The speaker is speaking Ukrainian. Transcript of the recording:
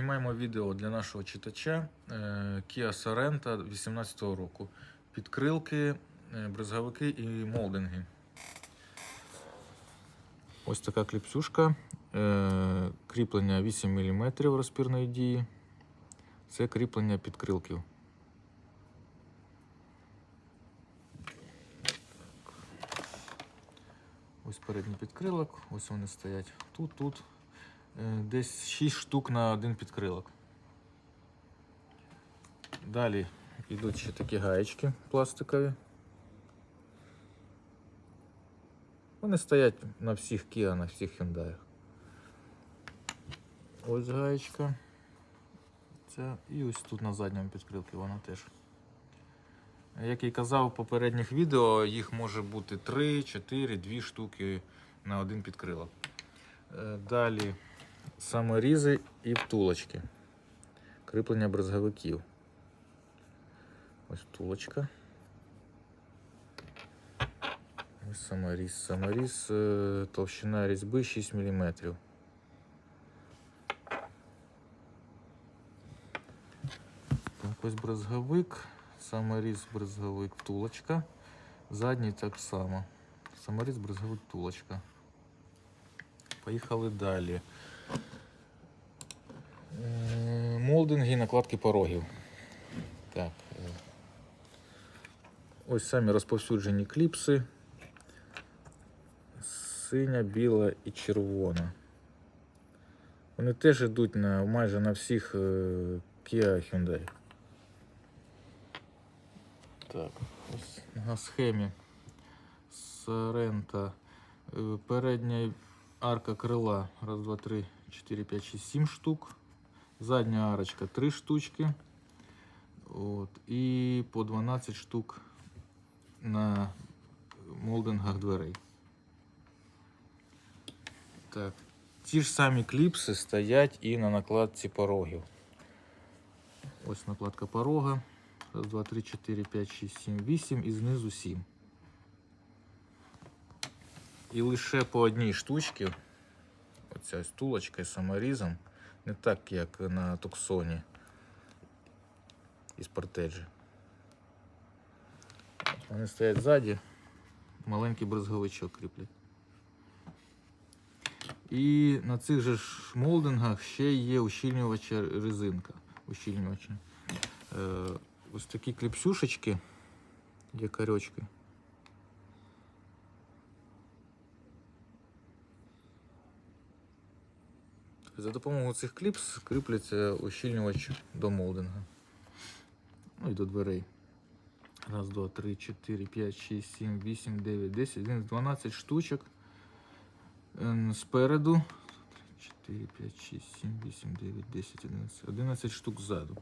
Знімаємо відео для нашого читача Kia Sorento 2018 року. Підкрилки, е, брезговики і молдинги. Ось така кліпсюшка. Е, Кріплення 8 мм розпірної дії. Це кріплення підкрилків. Ось передній підкрилок, ось вони стоять тут, тут. Е, Десь 6 штук на один підкрилок. Далі йдуть ще такі гаєчки пластикові. Вони стоять на всіх Kia, на всіх Hyundai. Ось гаєчка. Ця. І ось тут на задньому підкрилці вона теж. Як і казав в попередніх відео, їх може бути 3, 4, 2 штуки на один підкрилок. Е, Далі саморізи і втулочки. Кріплення брезговиків. Ось втулочка. Ось саморіз. Саморіз, е, товщина різьби 6 мм. Так, ось брезговик, саморіз, брезговик, втулочка. Задній так само. Саморіз, брезговик, втулочка. Поїхали далі. Молдинги накладки порогів. Так. е, Ось самі розповсюджені кліпси. Синя, біла і червона. Вони теж йдуть на, майже на всіх е, Kia Hyundai. Так, ось на схемі Sorento. Е, Передня арка крила. Раз, два, три, чотири, п'ять, шість, сім штук. Задня арочка 3 штучки. От, і по 12 штук на молдингах дверей. Так. Ті ж самі кліпси стоять і на накладці порогів. Ось накладка порога. Раз, два, три, чотири, п'ять, шість, сім, вісім і знизу сім. І лише по одній штучці, оця стулочка з саморізом, не так, як на Туксоні із портеджі. Вони стоять ззаді, маленький брезговичок кріплять. І на цих же ж молдингах ще є ущільнювача резинка. Ущільнювача. Е, ось такі кліпсюшечки, якорьочки. За допомогою цих кліпс кріпляться ущільнювач до молдинга. Ну і до дверей. Раз, два, три, чотири, п'ять, шість, сім, вісім, дев'ять, десять, одинадцять, дванадцять штучок. Ем, Спереду. 4, 5, 6, 7, 8, 9, 10, 11. 11 штук ззаду.